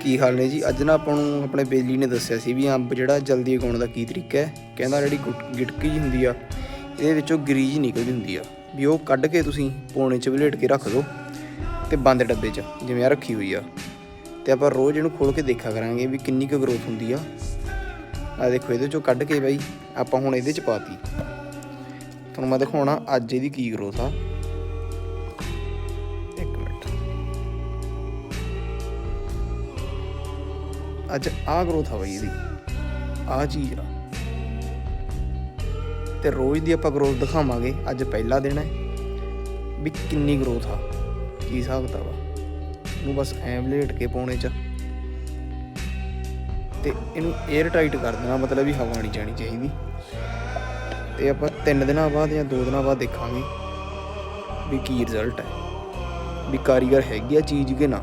ਕੀ ਹਾਲ ਨੇ ਜੀ? ਅੱਜ ਨਾ ਆਪਾਂ ਨੂੰ ਆਪਣੇ ਬੇਲੀ ਨੇ ਦੱਸਿਆ ਸੀ ਵੀ ਅੰਬ ਜਿਹੜਾ ਜਲਦੀ ਉਗਾਉਣ ਦਾ ਕੀ ਤਰੀਕਾ ਹੈ। ਕਹਿੰਦਾ ਜਿਹੜੀ ਗੁਟ- ਗਿਟਕੀ ਜੀ ਹੁੰਦੀ ਆ, ਇਹਦੇ ਵਿੱਚੋਂ ਗਰੀਜ ਨਿਕਲਦੀ ਹੁੰਦੀ ਆ। ਵੀ ਉਹ ਕੱਢ ਕੇ ਤੁਸੀਂ ਪੋਣੇ 'ਚ ਵਲੇਟ ਕੇ ਰੱਖ ਦਿਓ ਤੇ ਬੰਦ ਡੱਬੇ 'ਚ, ਜਿਵੇਂ ਆ ਰੱਖੀ ਹੋਈ ਆ। ਤੇ ਆਪਾਂ ਰੋਜ਼ ਇਹਨੂੰ ਖੋਲ ਕੇ ਦੇਖਿਆ ਕਰਾਂਗੇ ਵੀ ਕਿੰਨੀ ਕੁ ਗਰੋਥ ਹੁੰਦੀ ਆ। ਆ ਦੇਖੋ, ਇਹਦੇ 'ਚੋਂ ਕੱਢ ਕੇ ਬਾਈ, ਆਪਾਂ ਹੁਣ ਇਹਦੇ 'ਚ ਪਾਤੀ ਤੁਹਾਨੂੰ ਮੈਂ ਦਿਖਾਉਣਾ ਅੱਜ ਇਹਦੀ ਕੀ ਗਰੋਥ ਆ। ਅੱਜ ਆ ਗਰੋਥ ਆ ਬਈ ਇਹਦੀ। ਆ ਚੀਜ਼ ਆ। ਤੇ ਰੋਜ਼ ਦੀ ਆਪਾਂ ਗਰੋਥ ਦਿਖਾਵਾਂਗੇ। ਅੱਜ ਪਹਿਲਾ ਦਿਨ ਹੈ। ਵੀ ਕਿੰਨੀ ਗਰੋਥ ਆ। ਕੀ ਹਿਸਾਬ ਕਿਤਾਬ ਆ। ਨੂੰ ਬਸ ਐਂ ਵਲੇਟ ਕੇ ਪਾਉਣੇ ਚ। ਤੇ ਇਹਨੂੰ 에ਅਰ ਟਾਈਟ ਕਰ ਦੇਣਾ। ਮਤਲਬ ਵੀ ਹਵਾ ਨਹੀਂ ਜਾਣੀ ਚਾਹੀਦੀ। ਤੇ ਆਪਾਂ ਤਿੰਨ ਦਿਨਾਂ ਬਾਅਦ ਜਾਂ ਦੋ ਦਿਨਾਂ ਬਾਅਦ ਦੇਖਾਂਗੇ। ਵੀ ਕੀ ਰਿਜ਼ਲਟ ਹੈ। ਵੀ ਕਾਰੀਗਰ ਹੈਗੀ ਆ ਚੀਜ਼ ਕਿ ਨਾ।